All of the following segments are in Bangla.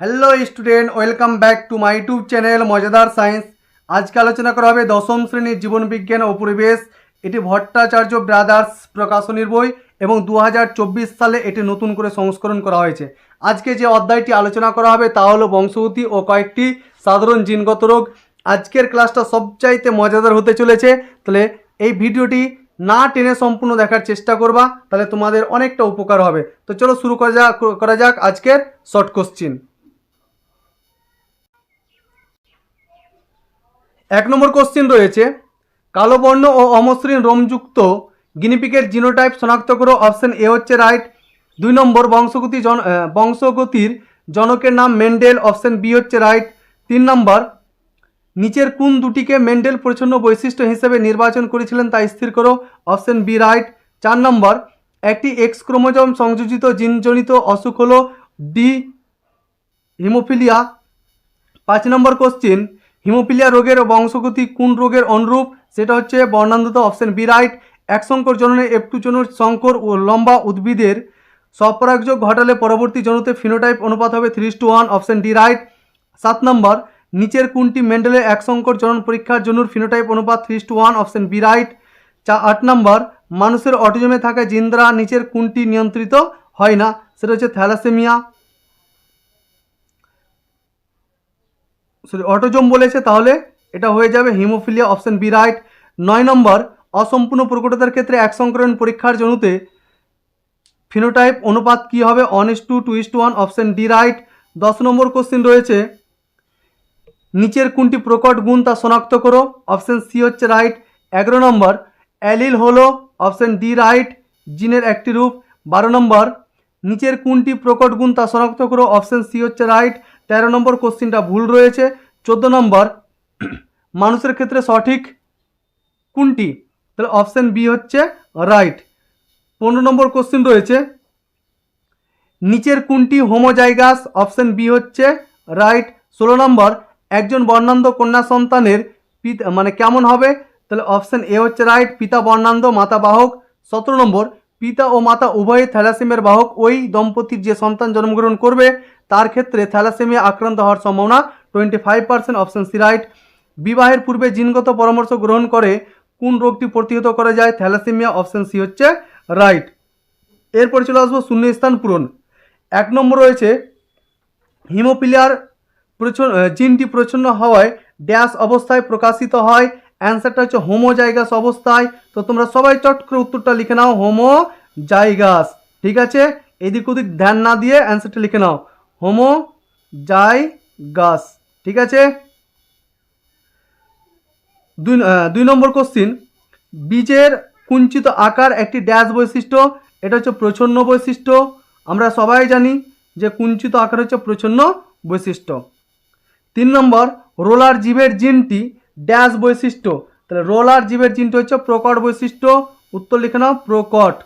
Hello student welcome back to my YouTube channel মজাদার সায়েন্স আজকে আলোচনা করা হবে দশম শ্রেণির জীবন বিজ্ঞান ও পরিবেশ। এটি ভট্টাচার্য ব্রাদার্স প্রকাশনীর বই এবং দু হাজার চব্বিশ সালে এটি নতুন করে সংস্করণ করা হয়েছে। আজকে যে অধ্যায়টি আলোচনা করা হবে তা হলো বংশগতি ও কয়েকটি সাধারণ জিনগত রোগ। আজকের ক্লাসটা সবচাইতে মজাদার হতে চলেছে। তাহলে এই ভিডিওটি না টেনে সম্পূর্ণ দেখার চেষ্টা করবা, তাহলে তোমাদের অনেকটা উপকার হবে। তো চলো শুরু করা যাক করা যাক আজকের শর্ট কোশ্চিন এক নম্বর কোশ্চিন রয়েছে, কালো বর্ণ ও অমসৃণ রোমযুক্ত গিনিপিকের জিনোটাইপ শনাক্ত করো অপশন এ হচ্ছে রাইট দুই নম্বর বংশগতি জন বংশগতির জনকের নাম মেন্ডেল অপশন বি হচ্ছে রাইট তিন নম্বর, নিচের কোন দুটিকে মেন্ডেল প্রচ্ছন্ন বৈশিষ্ট্য হিসেবে নির্বাচন করেছিলেন তা স্থির করো অপশন বি রাইট চার নম্বর, একটি এক্স ক্রোমোজম সংযোজিত জিনজনিত অসুখ হল ডি হিমোফিলিয়া পাঁচ নম্বর কোশ্চিন হিমোফিলিয়া রোগের বংশগতি কোন রোগের অনুরূপ? সেটা হচ্ছে বর্ণান্ধত অপশন বি রাইট এক সংকর জননে এফ টু জনুর সংকর ও লম্বা উদ্ভিদের স্বপরাগযোগ ঘটালে পরবর্তী জনতে ফিনোটাইপ অনুপাত হবে three two one option D right সাত নম্বর, নিচের কোনটি মেন্ডেলের এক সংকর জনন পরীক্ষার জনুর ফিনোটাইপ অনুপাত three two one option B right চা, আট নম্বর, মানুষের অটিজমে থাকা জিন্দ্রা নিচের কোনটি নিয়ন্ত্রিত? হয় না, সেটা হচ্ছে থ্যালাসেমিয়া সরি, অটোজম বলেছে, তাহলে এটা হয়ে যাবে হিমোফিলিয়া অপশন বি রাইট। নয় নম্বর, অসম্পূর্ণ প্রকটতার ক্ষেত্রে এক সংকরণ পরীক্ষার জনুতে ফিনোটাইপ অনুপাত কি হবে? One is to two is to one option D right দশ নম্বর কোশ্চিন রয়েছে, নিচের কোনটি প্রকট গুণ তা শনাক্ত করো? অপশন সি হচ্ছে রাইট এগারো নম্বর, অ্যালিল হলো অপশন ডি রাইট জিনের একটি রূপ। বারো নম্বর নিচের কোনটি প্রকট গুণ তা শনাক্ত করো? অপশন সি হচ্ছে রাইট। তেরো নম্বর কোশ্চিনটা ভুল রয়েছে। চোদ্দ নম্বর, মানুষের ক্ষেত্রে সঠিক কোনটি? তাহলে অপশান বি হচ্ছে রাইট। পনেরো নম্বর কোশ্চিন রয়েছে। নিচের কোনটি হোমোজাইগাস? অপশান বি হচ্ছে রাইট। ষোলো নম্বর, একজন বর্ণান্ধ কন্যা সন্তানের পিতা মানে কেমন হবে? তাহলে অপশান এ হচ্ছে রাইট। পিতা বর্ণান্ধ, মাতা বাহক। সতেরো নম্বর পিতা ও মাতা উভয়ই থ্যালাসেমিয়ার বাহক। ওই দম্পতির যে সন্তান জন্মগ্রহণ করবে, তার ক্ষেত্রে থ্যালাসেমিয়া আক্রান্ত হওয়ার সম্ভাবনা twenty five percent option C right বিবাহের পূর্বে জিনগত পরামর্শ গ্রহণ করে কোন রোগটি প্রতিহত করা যায়, থ্যালাসেমিয়া অপশন সি হচ্ছে রাইট এরপরে চলে আসব শূন্যস্থান পূরণ। এক নম্বর রয়েছে হিমোপিলিয়ার প্রচ্ছন্ন জিনটি প্রচ্ছন্ন হওয়ায় ড্যাশ অবস্থায় প্রকাশিত হয়। অ্যান্সারটা হচ্ছে হোমোজাইগাস অবস্থায়। তো তোমরা সবাই চট করে উত্তরটা লিখে নাও হোমো জাইগাস ঠিক আছে? এদিক ওদিক ধ্যান না দিয়ে অ্যান্সারটা লিখে নাও। হোমো জাইগাস ঠিক আছে? দুই দুই নম্বর কোশ্চিন বীজের কুঞ্চিত আকার একটি ড্যাশ বৈশিষ্ট্য, এটা হচ্ছে প্রচ্ছন্ন বৈশিষ্ট্য। আমরা সবাই জানি যে কুঞ্চিত আকার হচ্ছে প্রচ্ছন্ন বৈশিষ্ট্য। তিন নম্বর, রোলার জীবের জিনটি ড্যাশ বৈশিষ্ট্য। তাহলে রোলার জীবের জিনটি হচ্ছে প্রকট বৈশিষ্ট্য। উত্তর লিখে নাও, প্রকট।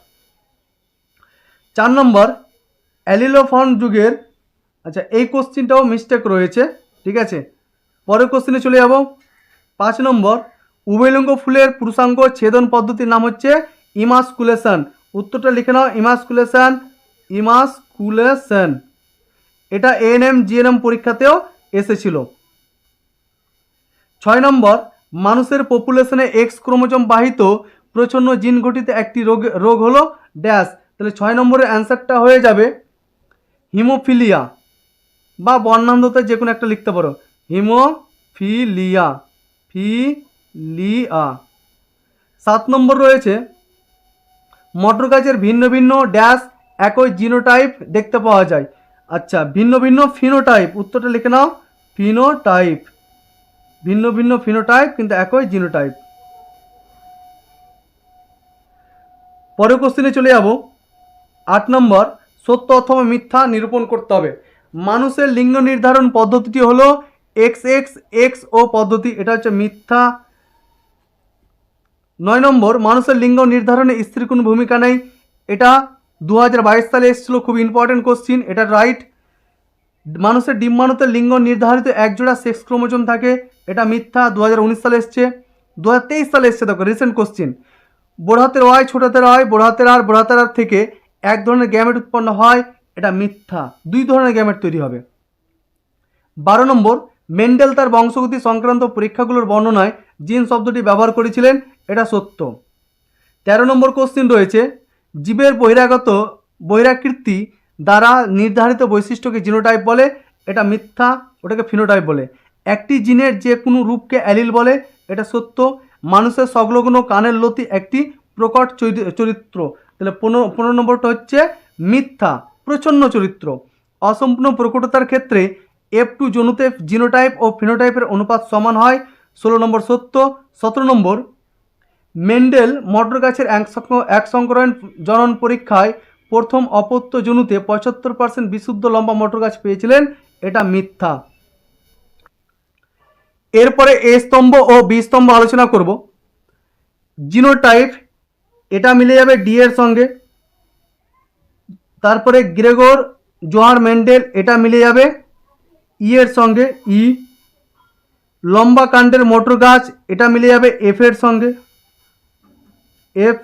চার নম্বর, অ্যালিলোফন যুগের আচ্ছা এই কোশ্চিনটাও মিস্টেক রয়েছে, ঠিক আছে? পরের কোশ্চিনে চলে যাব। পাঁচ নম্বর, উভয়লিঙ্গ ফুলের পুরুষাঙ্গ ছেদন পদ্ধতির নাম হচ্ছে ইমাসকুলেশন। উত্তরটা লিখে নাও, ইমাসকুলেশন ইমাসকুলেশন। এটা এএনএম জিএনএম পরীক্ষাতেও এসেছিল। ছয় নম্বর, মানুষের পপুলেশনে এক্স ক্রোমোজম বাহিত প্রচ্ছন্ন জিন ঘটিত একটি রোগ রোগ হলো ড্যাশ। তাহলে ছয় নম্বরের অ্যান্সারটা হয়ে যাবে হিমোফিলিয়া বা বর্ণান্ধতে যে কোনো একটা লিখতে পারো। Haemophilia, philia. সাত নম্বর রয়েছে, মটর গাছের ভিন্ন ভিন্ন ড্যাশ একই জিনোটাইপ দেখতে পাওয়া যায়। আচ্ছা ভিন্ন ভিন্ন ফিনোটাইপ, উত্তরটা লিখে নাও, ফিনোটাইপ। ভিন্ন ভিন্ন ফিনোটাইপ কিন্তু একই জিনোটাইপ পরের কোশ্চেনে চলে যাব। আট নম্বর, সত্য অথবা মিথ্যা নিরূপণ করতে হবে। মানুষের লিঙ্গ নির্ধারণ পদ্ধতিটি হলো এক্স এক্স এক্স ও পদ্ধতি, এটা হচ্ছে মিথ্যা। নয় নম্বর, মানুষের লিঙ্গ নির্ধারণে স্ত্রীর কোনো ভূমিকা নেই। এটা দু হাজার বাইশ সালে এসেছিল, খুব ইম্পর্টেন্ট কোশ্চিন এটা রাইট মানুষের ডিম্বাণুতে লিঙ্গ নির্ধারিত একজোড়া সেক্স ক্রোমোজোম থাকে। এটা মিথ্যা দু হাজার উনিশ সালে এসছে দু হাজার তেইশ সালে এসছে, দেখো রিসেন্ট কোশ্চিন বড় হাতের ওয়াই ছোট হাতের ওয়াই বড় হাতের আর বড় হাতের আর থেকে এক ধরনের গ্যামেট উৎপন্ন হয়, এটা মিথ্যা। দুই ধরনের গ্যামেট তৈরি হবে। বারো নম্বর মেন্ডেল তার বংশগতি সংক্রান্ত পরীক্ষাগুলোর বর্ণনায় জিন শব্দটি ব্যবহার করেছিলেন, এটা সত্য। তেরো নম্বর কোশ্চিন রয়েছে, জীবের বহিরাগত বহিরাকৃতি দ্বারা নির্ধারিত বৈশিষ্ট্যকে জিনোটাইপ বলে, এটা মিথ্যা, ওটাকে ফিনোটাইপ বলে। একটি জিনের যে কোনো রূপকে অ্যালিল বলে, এটা সত্য। মানুষের সংলগ্ন কানের লতি একটি প্রকট চৈরি- চরিত্র। তাহলে পনেরো পনেরো নম্বরটা হচ্ছে মিথ্যা, প্রচ্ছন্ন চরিত্র। অসম্পূর্ণ প্রকটতার ক্ষেত্রে এফ টু জনুতে জিনোটাইপ ও ফিনোটাইপের অনুপাত সমান হয়। ষোলো নম্বর সত্য। সতেরো নম্বর, মেন্ডেল মটর গাছের এক সংকরণ জনন পরীক্ষায় প্রথম অপত্য জনুতে পঁচাত্তর পার্সেন্ট বিশুদ্ধ লম্বা মটর গাছ পেয়েছিলেন। এটা মিথ্যা। এরপরে এ স্তম্ভ ও বি স্তম্ভ আলোচনা করব। জিনোটাইপ, এটা মিলে যাবে ডি এর সঙ্গে। তারপরে গ্রেগর জোহার মেন্ডেল এটা মিলে যাবে ই এর সঙ্গে, ই। লম্বা কাণ্ডের মোটর গাছ, এটা মিলে যাবে এফ এর সঙ্গে। এফ।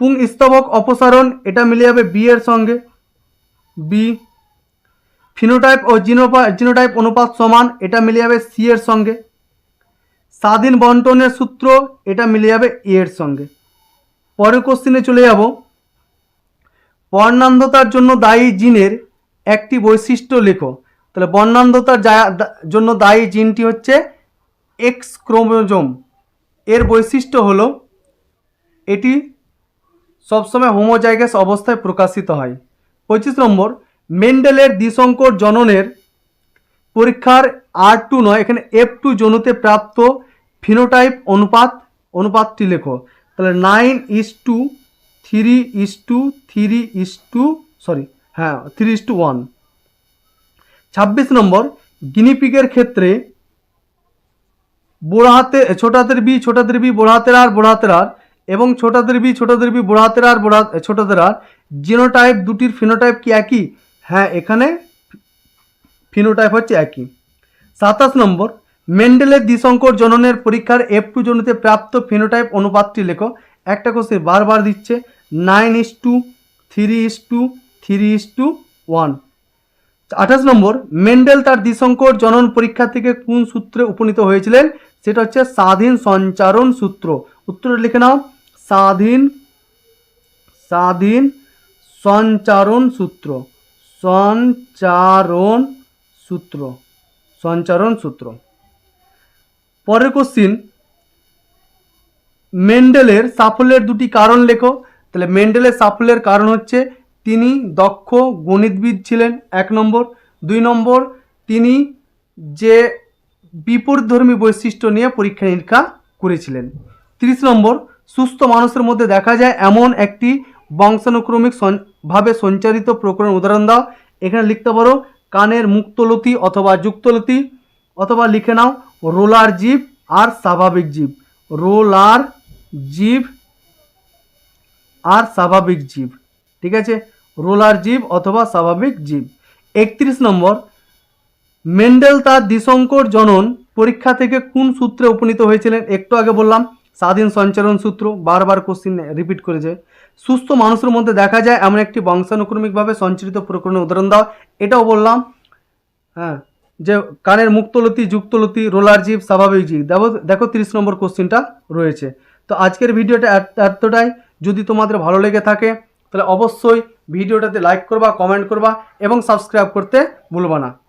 পুং স্তবক অপসারণ, এটা মিলে যাবে বি এর সঙ্গে। বি। ফিনোটাইপ ও জিনোপা জিনোটাইপ অনুপাত সমান, এটা মিলে যাবে সি এর সঙ্গে। স্বাধীন বন্টনের সূত্র, এটা মিলে যাবে এ এর সঙ্গে। পরের কোশ্চিনে চলে যাব। বর্ণান্ধতার জন্য দায়ী জিনের একটি বৈশিষ্ট্য লেখো। তাহলে বর্ণান্ধতার জন্য দায়ী জিনটি হচ্ছে এক্স ক্রোমোজোম। এর বৈশিষ্ট্য হল, এটি সবসময় হোমোজাইগাস অবস্থায় প্রকাশিত হয়। পঁচিশ নম্বর মেন্ডেলের দ্বিসংকর জননের পরীক্ষার আর টু নয়, এখানে এফ টু জনুতে প্রাপ্ত ফিনোটাইপ অনুপাত, অনুপাতটি লেখো। তাহলে nine is to three is to three is to sorry হ্যাঁ থ্রি ইস টু ওয়ান ছাব্বিশ নম্বর গিনিপিগের ক্ষেত্রে বড় হাতে ছোট হাতের বি, ছোট হাতের বি, বড় হাতের আর, বড় হাতের আর, এবং ছোট হাতের বি, ছোট হাতের বি, বড় হাতের আর, বড় ছোট হাতের আর জিনোটাইপ দুটির ফিনোটাইপ কি একই? হ্যাঁ এখানে ফিনোটাইপ হচ্ছে একই। সাতাশ নম্বর, মেন্ডেলের দ্বিসংকর জননের পরীক্ষার এফ টু জনতে প্রাপ্ত ফিনোটাইপ অনুপাতটি লেখো। একটা কোশ্চেন বারবার দিচ্ছে nine is to three is to three is to one আঠাশ নম্বর, মেন্ডেল তার দ্বিসংকর জনন পরীক্ষা থেকে কোন সূত্রে উপনীত হয়েছিলেন? সেটা হচ্ছে স্বাধীন সঞ্চারণ সূত্র। উত্তরে লিখে নাও। স্বাধীন স্বাধীন সঞ্চারণ সূত্র। সঞ্চারণ সূত্র সঞ্চারণ সূত্র। পরের কোশ্চিন মেন্ডেলের সাফল্যের দুটি কারণ লেখো। তাহলে মেন্ডেলের সাফল্যের কারণ হচ্ছে, তিনি দক্ষ গণিতবিদ ছিলেন, এক নম্বর। দুই নম্বর, তিনি যে বিপরীতধর্মী বৈশিষ্ট্য নিয়ে পরীক্ষা নিরীক্ষা করেছিলেন। তিরিশ নম্বর, সুস্থ মানুষের মধ্যে দেখা যায়, এমন একটি বংশানুক্রমিক ভাবে সঞ্চারিত প্রকরণ উদাহরণ দাও। এখানে লিখতে পারো, কানের মুক্তলতি অথবা যুক্তলতি, অথবা লিখে নাও, রোলার জীব আর স্বাভাবিক জীব। রোলার জীব আর স্বাভাবিক জীব। ঠিক আছে? রোলার জীব অথবা স্বাভাবিক জীব। একত্রিশ নম্বর, মেন্ডেল তার দ্বিসংকর জনন পরীক্ষা থেকে কোন সূত্রে উপনীত হয়েছিলেন? একটু আগে বললাম, স্বাধীন সঞ্চারণ সূত্র, বারবার কোশ্চিন রিপিট করেছে। সুস্থ মানুষের মধ্যে দেখা যায়, এমন একটি বংশানুক্রমিকভাবে সঞ্চারিত প্রকরণের উদাহরণ দাও। এটাও বললাম হ্যাঁ যে কানের মুক্তলতি, যুক্তলতি, রোলার জীব স্বাভাবিক জীব। দেখো দেখো তিরিশ নম্বর কোশ্চিনটা রয়েছে। তো আজকের ভিডিওটা এত- এতটাই। যদি তোমাদের ভালো লেগে থাকে, তাহলে অবশ্যই ভিডিওটাতে লাইক করবা, কমেন্ট করবা এবং সাবস্ক্রাইব করতে ভুলবা না।